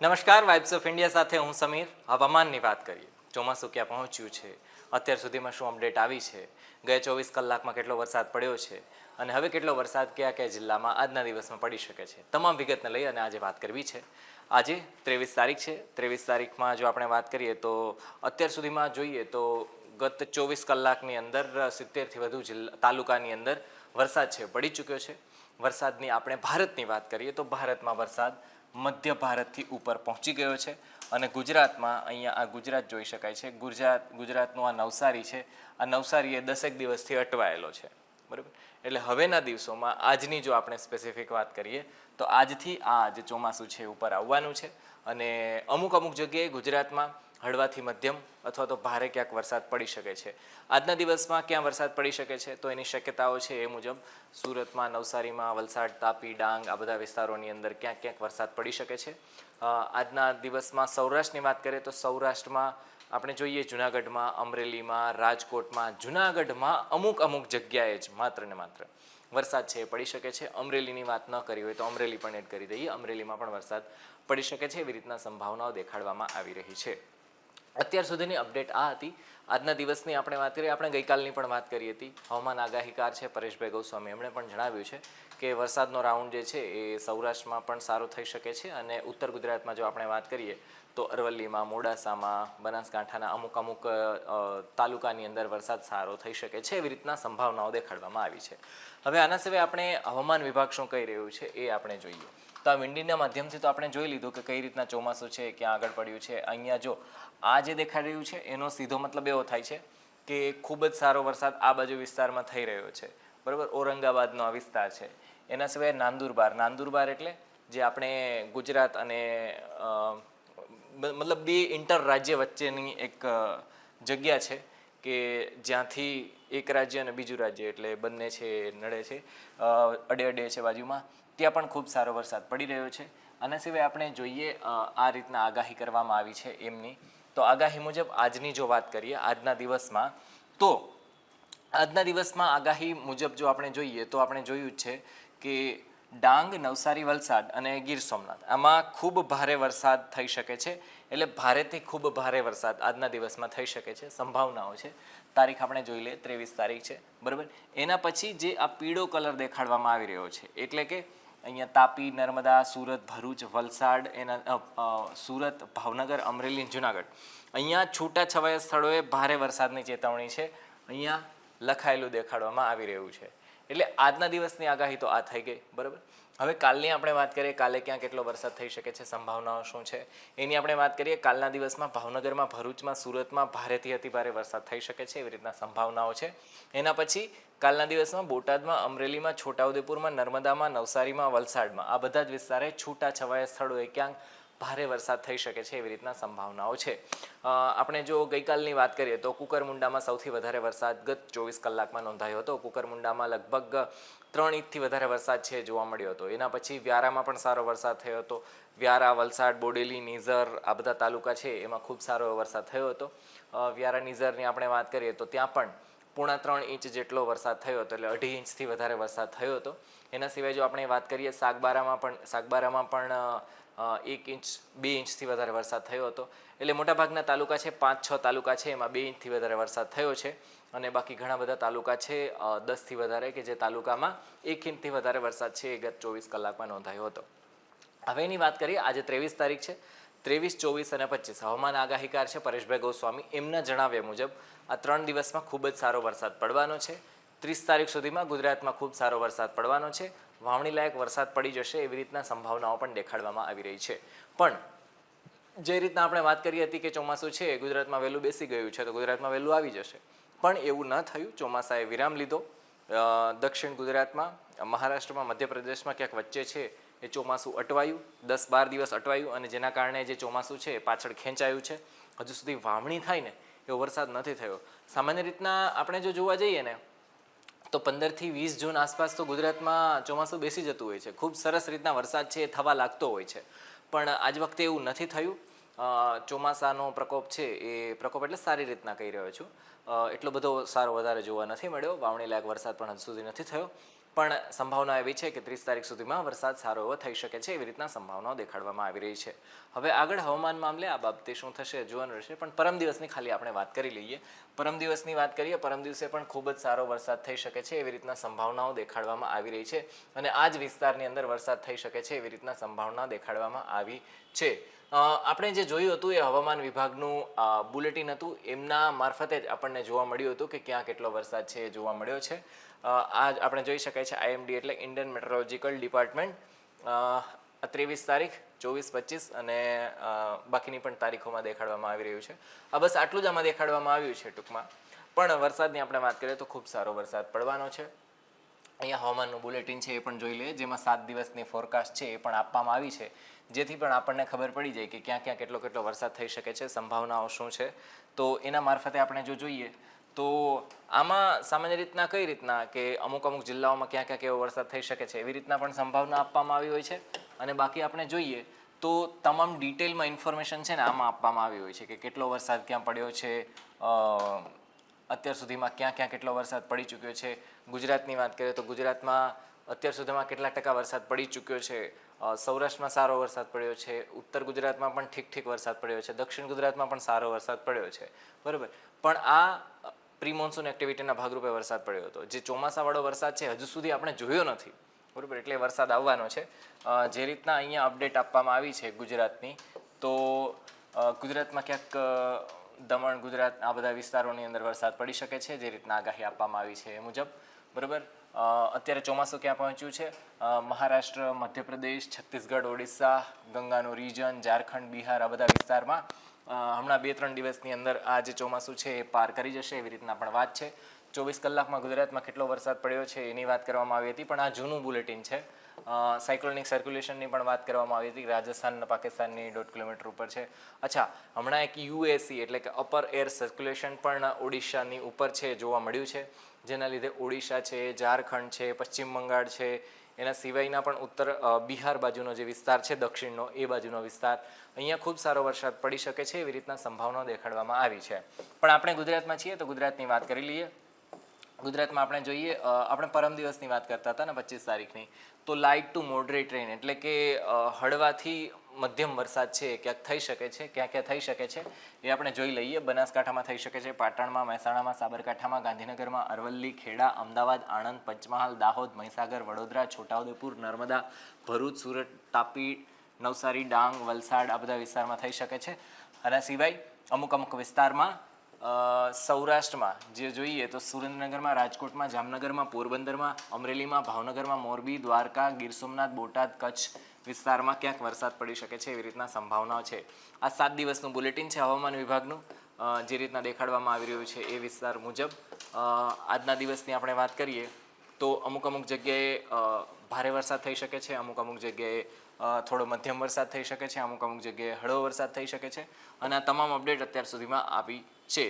નમસ્કાર vibes of India સાથે હું સમીર. હવામાનની વાત કરીએ. ચોમાસું ક્યાં પહોંચ્યું છે? અત્યાર સુધીમાં શું અપડેટ આવી છે? ગયા ચોવીસ કલાકમાં કેટલો વરસાદ પડ્યો છે? અને હવે કેટલો વરસાદ કયા કયા જિલ્લામાં આજના દિવસમાં પડી શકે છે? તમામ વિગતને લઈ અને આજે વાત કરવી છે. આજે ત્રેવીસ તારીખ છે. ત્રેવીસ તારીખમાં જો આપણે વાત કરીએ તો અત્યાર સુધીમાં જોઈએ તો ગત ચોવીસ કલાકની અંદર સિત્તેરથી વધુ જિલ્લા, તાલુકાની અંદર વરસાદ છે, પડી ચૂક્યો છે. વરસાદની આપણે ભારતની વાત કરીએ તો ભારતમાં વરસાદ મધ્ય ભારતથી ઉપર પહોંચી ગયો છે અને ગુજરાતમાં અહીંયા આ ગુજરાત જોઈ શકાય છે. ગુજરાત, ગુજરાતનું આ નવસારી છે. આ નવસારી એ દસેક દિવસથી અટવાયેલો છે. બરાબર? એટલે હવેના દિવસોમાં આજની જો આપણે સ્પેસિફિક વાત કરીએ, તો આજથી આ જે ચોમાસું છે ઉપર આવવાનું છે. અને અમુક અમુક જગ્યાએ ગુજરાતમાં હળવાથી મધ્યમ અથવા તો ભારે ક્યાંક વરસાદ પડી શકે છે. આજના દિવસમાં ક્યાં વરસાદ પડી શકે છે તો એની શક્યતાઓ છે એ મુજબ સુરતમાં, નવસારીમાં, વલસાડ, તાપી, ડાંગ આ બધા વિસ્તારોની અંદર ક્યાંક ક્યાંક વરસાદ પડી શકે છે. આજના દિવસમાં સૌરાષ્ટ્રની વાત કરીએ તો સૌરાષ્ટ્રમાં આપણે જોઈએ જુનાગઢમાં, અમરેલીમાં, રાજકોટમાં, જુનાગઢમાં અમુક અમુક જગ્યાએ જ માત્ર ને માત્ર વરસાદ છે એ પડી શકે છે. અમરેલીની વાત ન કરી હોય તો અમરેલી પણ એડ કરી દઈએ. અમરેલીમાં પણ વરસાદ પડી શકે છે એવી રીતના સંભાવનાઓ દેખાડવામાં આવી રહી છે. અત્યાર સુધીની અપડેટ આ હતી. આજના દિવસની આપણે વાત કરીએ, આપણે ગઈકાલની પણ વાત કરી હતી. હવામાન આગાહીકાર છે પરેશભાઈ ગૌસ્વામી. એમણે પણ જણાવ્યું છે કે વરસાદનો રાઉન્ડ જે છે એ સૌરાષ્ટ્રમાં પણ સારો થઈ શકે છે અને ઉત્તર ગુજરાતમાં જો આપણે વાત કરીએ તો અરવલ્લીમાં, મોડાસામાં, બનાસકાંઠાના અમુક અમુક તાલુકાની અંદર વરસાદ સારો થઈ શકે છે એવી રીતના સંભાવનાઓ દેખાડવામાં આવી છે. હવે આના સિવાય આપણે હવામાન વિભાગ શું કહી રહ્યું છે એ આપણે જોઈએ. તો આ વિંડીના માધ્યમથી તો આપણે જોઈ લીધું કે કઈ રીતના ચોમાસું છે, ક્યાં આગળ પડ્યું છે. અહીંયા જો આ જે દેખાઈ રહ્યું છે, એનો સીધો મતલબ એવો થાય છે કે ખૂબ જ સારો વરસાદ આ બાજુ વિસ્તારમાં થઈ રહ્યો છે. બરાબર? ઔરંગાબાદનો આ વિસ્તાર છે. એના સિવાય નાંદુરબાર. નાંદુરબાર એટલે જે આપણે ગુજરાત અને મતલબ બે ઇન્ટર રાજ્ય વચ્ચેની એક જગ્યા છે કે જ્યાંથી એક રાજ્ય અને બીજું રાજ્ય એટલે બંને છે, નડે છે અડે અડે છે બાજુમાં. ત્યાં પણ ખૂબ સારો વરસાદ પડી રહ્યો છે. આના સિવાય આપણે જોઈએ આ રીતના આગાહી કરવામાં આવી છે એમની. તો આગાહી મુજબ આજની જો વાત કરીએ, આજના દિવસમાં, તો આજના દિવસમાં આગાહી મુજબ જો આપણે જોઈએ, તો આપણે જોયું જ છે કે ડાંગ, નવસારી, વલસાડ અને ગીર સોમનાથ આમાં ખૂબ ભારે વરસાદ થઈ શકે છે. એટલે ભારેથી ખૂબ ભારે વરસાદ આજના દિવસમાં થઈ શકે છે. સંભાવનાઓ છે. તારીખ આપણે જોઈ લઈએ, ત્રેવીસ તારીખ છે. બરાબર? એના પછી જે આ પીળો કલર દેખાડવામાં આવી રહ્યો છે, એટલે કે અહીંયા તાપી, નર્મદા, સુરત, ભરૂચ, વલસાડ, એના સુરત, ભાવનગર, અમરેલી જુનાગઢ. અહીંયા છૂટા છવાયા સ્થળોએ ભારે વરસાદની ચેતવણી છે. અહીંયા લખાયેલું દેખાડવામાં આવી રહ્યું છે. એટલે આજના દિવસની આગાહી તો આ થઈ ગઈ, બરાબર? હવે કાલની આપણે વાત કરીએ, કાલે ક્યાં કેટલો વરસાદ થઈ શકે છે, સંભાવનાઓ શું છે? એની આપણે વાત કરીએ, કાલના દિવસમાં ભાવનગરમાં, ભરૂચમાં, સુરતમાં ભારેથી અતિ ભારે વરસાદ થઈ શકે છે, એવી રીતના સંભાવનાઓ છે. એના પછી કાલના દિવસમાં બોટાદમાં, અમરેલીમાં, છોટાઉદેપુરમાં, નર્મદામાં, નવસારીમાં, વલસાડમાં, આ બધા જ વિસ્તારે છૂટા છવાયા સ્થળોએ ક્યાંક ભારે વરસાદ થઈ શકે છે એવી રીતના સંભાવનાઓ છે. આપણે જો ગઈકાલની વાત કરીએ તો કુકરમુંડામાં સૌથી વધારે વરસાદ ગત ચોવીસ કલાકમાં નોંધાયો હતો. કુકરમુંડામાં લગભગ ત્રણ ઇંચથી વધારે વરસાદ છે જોવા મળ્યો હતો. એના પછી વ્યારામાં પણ સારો વરસાદ થયો હતો. વ્યારા, વલસાડ, બોડેલી, નીઝર આ બધા તાલુકા છે એમાં ખૂબ સારો વરસાદ થયો હતો. વ્યારા, નીઝરની આપણે વાત કરીએ તો ત્યાં પણ પૂણા ત્રણ ઇંચ જેટલો વરસાદ થયો હતો એટલે અઢી ઇંચથી વધારે વરસાદ થયો હતો. એના સિવાય જો આપણે વાત કરીએ સાગબારામાં પણ સાગબારામાં પણ એક ઇંચ, બે ઇંચથી વધારે વરસાદ થયો હતો. એટલે મોટાભાગના તાલુકા છે, પાંચ, છ તાલુકા છે, એમાં બે ઇંચથી વધારે વરસાદ થયો છે. અને બાકી ઘણા બધા તાલુકા છે દસથી વધારે કે જે તાલુકામાં એક ઇંચથી વધારે વરસાદ છે, એ ગત ચોવીસ કલાકમાં નોંધાયો હતો. હવે એની વાત કરીએ, આજે ત્રેવીસ તારીખ છે. ત્રેવીસ, ચોવીસ અને પચીસ હવામાન આગાહીકાર છે પરેશભાઈ ગોસ્વામી. એમના જણાવ્યા મુજબ, આ ત્રણ દિવસમાં ખૂબ જ સારો વરસાદ પડવાનો છે. ત્રીસ તારીખ સુધીમાં ગુજરાતમાં ખૂબ સારો વરસાદ પડવાનો છે. વાવણી લાયક વરસાદ પડી જશે એવી રીતના સંભાવનાઓ પણ દેખાડવામાં આવી રહી છે. પણ જે રીતના આપણે વાત કરી હતી કે ચોમાસું છે, ગુજરાતમાં વહેલું બેસી ગયું છે, તો ગુજરાતમાં વહેલું આવી જશે. પણ એવું ન થયું. ચોમાસાએ વિરામ લીધો. દક્ષિણ ગુજરાતમાં, મહારાષ્ટ્રમાં, મધ્યપ્રદેશમાં ક્યાંક વચ્ચે છે એ ચોમાસું અટવાયું. દસ બાર દિવસ અટવાયું અને જેના કારણે જે ચોમાસું છે એ પાછળ ખેંચાયું છે. હજુ સુધી વાવણી થાય ને એવો વરસાદ નથી થયો. સામાન્ય રીતના આપણે જો જોવા જઈએ ને તો પંદરથી વીસ જૂન આસપાસ તો ગુજરાતમાં ચોમાસું બેસી જતું હોય છે. ખૂબ સરસ રીતના વરસાદ છે એ થવા લાગતો હોય છે. પણ આજ વખતે એવું નથી થયું. ચોમાસાનો પ્રકોપ છે એ પ્રકોપ એટલે સારી રીતના કહી રહ્યો છું. એટલો બધો સારો વધારે જોવા નથી મળ્યો. વાવણી લાયક વરસાદ પણ હજુ સુધી નથી થયો. પણ સંભાવના એવી છે કે ત્રીસ તારીખ સુધીમાં વરસાદ સારો એવો થઈ શકે છે એવી રીતના સંભાવનાઓ દેખાડવામાં આવી રહી છે. હવે આગળ હવામાન મામલે આ બાબતે શું થશે જોવાનું રહેશે, પણ પરમ દિવસની ખાલી આપણે વાત કરી લઈએ. પરમ દિવસની વાત કરીએ, પરમ દિવસે પણ ખૂબ જ સારો વરસાદ થઈ શકે છે એવી રીતના સંભાવનાઓ દેખાડવામાં આવી રહી છે અને આ જ વિસ્તારની અંદર વરસાદ થઈ શકે છે એવી રીતના સંભાવના દેખાડવામાં આવી છે. આપણે જે જોયું હતું એ હવામાન વિભાગનું બુલેટિન હતું, એમના મારફતે જ આપણને જોવા મળ્યું હતું કે ક્યાં કેટલો વરસાદ છે એ જોવા મળ્યો છે. આ આપણે જોઈ શકાય છે આઈએમડી એટલે ઇન્ડિયન મેટ્રોલોજીકલ ડિપાર્ટમેન્ટ. ત્રેવીસ તારીખ, ચોવીસ, પચીસ અને બાકીની પણ તારીખોમાં દેખાડવામાં આવી રહ્યું છે. આ બસ આટલું જ આમાં દેખાડવામાં આવ્યું છે ટૂંકમાં. પણ વરસાદની આપણે વાત કરીએ તો ખૂબ સારો વરસાદ પડવાનો છે. અહીંયા હવામાનનું બુલેટિન છે એ પણ જોઈ લઈએ, જેમાં સાત દિવસની ફોરકાસ્ટ છે એ પણ આપવામાં આવી છે. જેથી પણ આપણને ખબર પડી જાય કે ક્યાં ક્યાં કેટલો કેટલો વરસાદ થઈ શકે છે, સંભાવનાઓ શું છે. તો એના મારફતે આપણે જો જોઈએ તો આમાં સામાન્ય રીતના કઈ રીતના કે અમુક અમુક જિલ્લાઓમાં ક્યાં ક્યાં કેવો વરસાદ થઈ શકે છે એવી રીતના પણ સંભાવના આપવામાં આવી હોય છે? અને બાકી આપણે જોઈએ તો તમામ ડિટેલમાં ઇન્ફોર્મેશન છે ને આમાં આપવામાં આવી હોય છે કે કેટલો વરસાદ ક્યાં પડ્યો છે અત્યાર સુધીમાં ક્યાં ક્યાં કેટલો વરસાદ પડી ચૂક્યો છે? ગુજરાતની વાત કરીએ તો ગુજરાતમાં અત્યાર સુધીમાં કેટલા ટકા વરસાદ પડી ચૂક્યો છે? સૌરાષ્ટ્રમાં સારો વરસાદ પડ્યો છે, ઉત્તર ગુજરાતમાં પણ ઠીક ઠીક વરસાદ પડ્યો છે, દક્ષિણ ગુજરાતમાં પણ સારો વરસાદ પડ્યો છે. બરાબર? પણ આ પ્રી મોન્સૂન એક્ટિવિટીના ભાગરૂપે વરસાદ પડ્યો હતો. જે ચોમાસાવાળો વરસાદ છે, હજુ સુધી આપણે જોયો નથી. બરાબર? એટલે વરસાદ આવવાનો છે. જે રીતના અહીંયા અપડેટ આપવામાં આવી છે ગુજરાતની, તો ગુજરાતમાં ક્યાંક દમણ, ગુજરાત, આ બધા વિસ્તારોની અંદર વરસાદ પડી શકે છે, જે રીતના આગાહી આપવામાં આવી છે એ મુજબ. બરાબર? અત્યારે ચોમાસું ક્યાં પહોંચ્યું છે? મહારાષ્ટ્ર, મધ્યપ્રદેશ, છત્તીસગઢ, ઓડિશા, ગંગાનું રીજન, ઝારખંડ, બિહાર આ બધા વિસ્તારમાં હમણાં બે ત્રણ દિવસની અંદર આ જે ચોમાસું છે એ પાર કરી જશે એવી રીતના પણ વાત છે. ચોવીસ કલાકમાં ગુજરાતમાં કેટલો વરસાદ પડ્યો છે એની વાત કરવામાં આવી હતી, પણ આ જૂનું બુલેટિન છે. સાયક્લોનિક સર્ક્યુલેશનની પણ વાત કરવામાં આવી હતી રાજસ્થાન પાકિસ્તાનની દોઢ કિલોમીટર ઉપર છે. અચ્છા, હમણાં એક યુએસી એટલે કે અપર એર સર્ક્યુલેશન પણ ઓડિશાની ઉપર છે જોવા મળ્યું છે. જેના લીધે ઓડિશા છે, ઝારખંડ છે, પશ્ચિમ બંગાળ છે, એના સિવાયના પણ ઉત્તર બિહાર બાજુનો જે વિસ્તાર છે, દક્ષિણનો એ બાજુનો વિસ્તાર, અહીંયા ખૂબ સારો વરસાદ પડી શકે છે એવી રીતના સંભાવના દેખાડવામાં આવી છે. પણ આપણે ગુજરાતમાં છીએ તો ગુજરાતની વાત કરી લઈએ. ગુજરાતમાં આપણે જોઈએ આપણે પરમ દિવસની વાત કરતા હતા ને પચીસ તારીખની, તો લાઇટ ટુ મોડરેટ રેન એટલે કે હળવાથી મધ્યમ વરસાદ છે, ક્યાંક થઈ શકે છે, ક્યાં ક્યાં થઈ શકે છે, એ આપણે જોઈ લઈએ. બનાસકાંઠામાં થઈ શકે છે, પાટણમાં, મહેસાણામાં, સાબરકાંઠામાં, ગાંધીનગરમાં, અરવલ્લી, ખેડા, અમદાવાદ, આણંદ, પંચમહાલ, દાહોદ, મહીસાગર, વડોદરા, છોટાઉદેપુર, નર્મદા, ભરૂચ, સુરત, તાપી, નવસારી, ડાંગ, વલસાડ આ બધા વિસ્તારમાં થઈ શકે છે. આના સિવાય અમુક અમુક વિસ્તારમાં સૌરાષ્ટ્રમાં જે જોઈએ તો સુરેન્દ્રનગરમાં, રાજકોટમાં, જામનગરમાં, પોરબંદરમાં, અમરેલીમાં, ભાવનગરમાં, મોરબી, દ્વારકા, ગીર સોમનાથ, બોટાદ, કચ્છ વિસ્તારમાં ક્યાંક વરસાદ પડી શકે છે એવી રીતના સંભાવનાઓ છે. આ સાત દિવસનું બુલેટિન છે હવામાન વિભાગનું જે રીતના દેખાડવામાં આવી રહ્યું છે એ વિસ્તાર મુજબ. આજના દિવસની આપણે વાત કરીએ તો અમુક અમુક જગ્યાએ ભારે વરસાદ થઈ શકે છે, અમુક અમુક જગ્યાએ થોડો મધ્યમ વરસાદ થઈ શકે છે, અમુક અમુક જગ્યાએ હળવો વરસાદ થઈ શકે છે અને આ તમામ અપડેટ અત્યાર સુધીમાં આવી છે.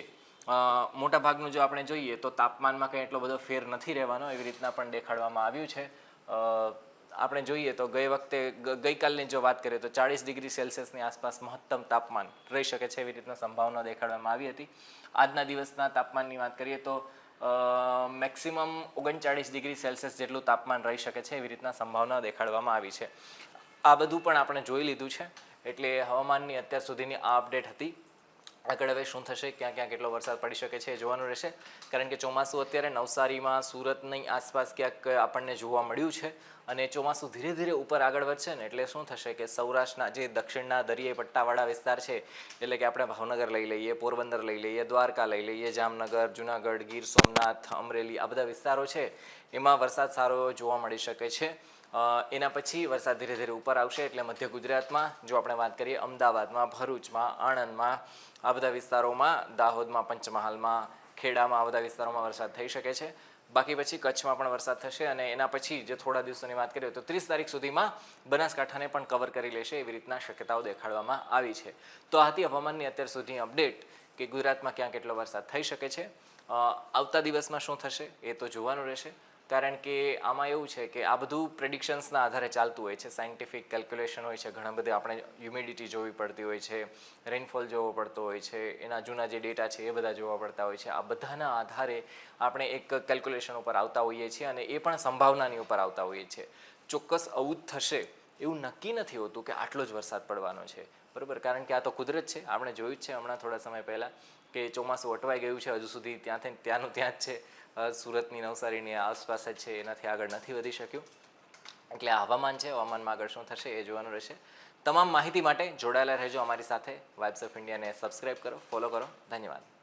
મોટાભાગનું મોટા ભાગનું જો આપણે જોઈએ તો તાપમાનમાં કંઈ એટલો બધો ફેર નથી રહેવાનો, એવી રીતના પણ દેખાડવામાં આવ્યું છે. આપણે જોઈએ તો ગઈ વખતે ગઈકાલની જો વાત કરીએ તો ચાળીસ ડિગ્રી સેલ્સિયસની આસપાસ મહત્તમ તાપમાન રહી શકે છે, એવી રીતના સંભાવના દેખાડવામાં આવી હતી. આજના દિવસના તાપમાનની વાત કરીએ તો મેક્સિમમ ઓગણચાળીસ ડિગ્રી સેલ્સિયસ જેટલું તાપમાન રહી શકે છે એવી રીતના સંભાવના દેખાડવામાં આવી છે. આ બધું પણ આપણે જોઈ લીધું છે. એટલે હવામાનની અત્યાર સુધીની આ અપડેટ હતી. આગળ હવે શું થશે, ક્યાં ક્યાં કેટલો વરસાદ પડી શકે છે જોવાનું રહેશે. કારણ કે ચોમાસું અત્યારે નવસારીમાં, સુરતની આસપાસ ક્યાંક આપણને જોવા મળ્યું છે અને ચોમાસું ધીરે ધીરે ઉપર આગળ વધશે ને એટલે શું થશે કે સૌરાષ્ટ્રના જે દક્ષિણના દરિયાઈ પટ્ટાવાળા વિસ્તાર છે, એટલે કે આપણે ભાવનગર લઈ લઈએ, પોરબંદર લઈ લઈએ, દ્વારકા લઈ લઈએ, જામનગર, જુનાગઢ, ગીર સોમનાથ, અમરેલી આ બધા વિસ્તારો છે, એમાં વરસાદ સારો જોવા મળી શકે છે. એના પછી વરસાદ ધીરે ધીરે ઉપર આવશે એટલે મધ્ય ગુજરાતમાં, જો આપણે વાત કરીએ અમદાવાદમાં, ભરૂચમાં, આણંદમાં, આ બધા વિસ્તારોમાં, દાહોદમાં, પંચમહાલમાં, ખેડામાં, આ બધા વિસ્તારોમાં વરસાદ થઈ શકે છે. બાકી પછી કચ્છમાં પણ વરસાદ થશે અને એના પછી જે થોડા દિવસોની વાત કરીએ તો ત્રીસ તારીખ સુધીમાં બનાસકાંઠાને પણ કવર કરી લેશે એવી રીતના શક્યતાઓ દેખાડવામાં આવી છે. તો આ હતી હવામાનની અત્યાર સુધી અપડેટ કે ગુજરાતમાં ક્યાં કેટલો વરસાદ થઈ શકે છે. આવતા દિવસમાં શું થશે એ તો જોવાનું રહેશે. કારણ કે આમાં એવું છે કે આ બધું પ્રેડિક્શન્સના આધારે ચાલતું હોય છે. સાયન્ટિફિક કેલ્ક્યુલેશન હોય છે, ઘણા બધા આપણે હ્યુમિડિટી જોવી પડતી હોય છે રેનફોલ જોવો પડતો હોય છે, એના જૂના જે ડેટા છે એ બધા જોવા પડતા હોય છે. આ બધાના આધારે આપણે એક કેલ્ક્યુલેશન ઉપર આવતા હોઈએ છીએ અને એ પણ સંભાવનાની ઉપર આવતા હોઈએ છીએ. ચોક્કસ આવું જ થશે એવું નક્કી નથી હોતું કે આટલો જ વરસાદ પડવાનો છે. બરાબર? કારણ કે આ તો કુદરત છે. આપણે જોયું છે હમણાં થોડા સમય પહેલાં કે ચોમાસું અટવાઈ ગયું છે. હજુ સુધી ત્યાંથી ત્યાંનું ત્યાં જ છે. સુરતની નવસારીની આસપાસ જ છે. એનાથી આગળ નથી વધી શક્યું. એટલે આ હવામાન છે. હવામાનમાં આગળ શું થશે એ જોવાનું રહેશે. તમામ માહિતી માટે જોડાયેલા રહેજો અમારી સાથે. વાઇબ્સ ઓફ ઇન્ડિયાને સબસ્ક્રાઇબ કરો ફોલો કરો. ધન્યવાદ.